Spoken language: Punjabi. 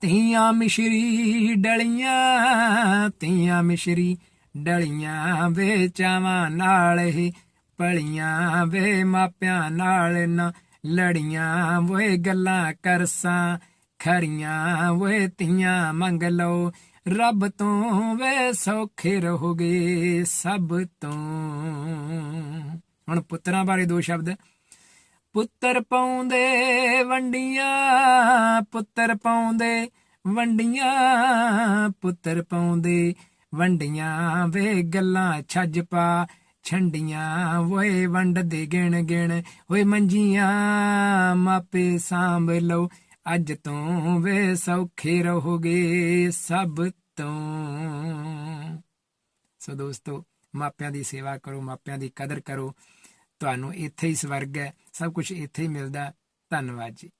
ਤੀਆਂ ਮਿਸ਼ਰੀ ਡਲੀਆਂ, ਤੀਆਂ ਮਿਸ਼ਰੀ ਡਲੀਆਂ ਵੇ ਚਾਵਾਂ ਨਾਲ ਹੀ, ਪਲੀਆਂ ਵੇ ਮਾਪਿਆਂ ਨਾਲ ਨਾ ਲੜੀਆਂ ਵੇ ਗੱਲਾਂ ਕਰਸਾਂ ਖਰੀਆਂ ਵੇ ਤੀਆਂ ਮੰਗ ਲਓ, ਰੱਬ ਤੋਂ ਵੇ ਸੌਖੇ ਰਹੋਗੇ ਸਭ ਤੋਂ। ਹੁਣ ਪੁੱਤਰਾਂ ਬਾਰੇ ਦੋ ਸ਼ਬਦ। ਪੁੱਤਰ ਪਾਉਂਦੇ ਵੰਡੀਆਂ ਪੁੱਤਰ ਪਾਉਂਦੇ ਵੰਡੀਆਂ, ਪੁੱਤਰ ਪਾਉਂਦੇ ਵੰਡੀਆਂ ਵੇ ਗੱਲਾਂ ਛੱਜ ਪਾ, ਛੰਡੀਆਂ ਓਏ ਵੰਡ ਦੇ ਗਿਣ ਗਿਣ, ਓਏ ਮੰਜੀਆਂ ਮਾਪੇ ਸਾਂਭ ਲਓ, ਅੱਜ ਤੋਂ ਵੇ ਸੌਖੇ ਰਹੋਗੇ ਸਭ ਤੋਂ। ਸੋ ਦੋਸਤੋ, ਮਾਪਿਆਂ ਦੀ ਸੇਵਾ ਕਰੋ, ਮਾਪਿਆਂ ਦੀ ਕਦਰ ਕਰੋ। ਤੁਹਾਨੂੰ ਇੱਥੇ ਹੀ ਸਵਰਗ ਹੈ, ਸਭ ਕੁਝ ਇੱਥੇ ਹੀ ਮਿਲਦਾ। ਧੰਨਵਾਦ ਜੀ।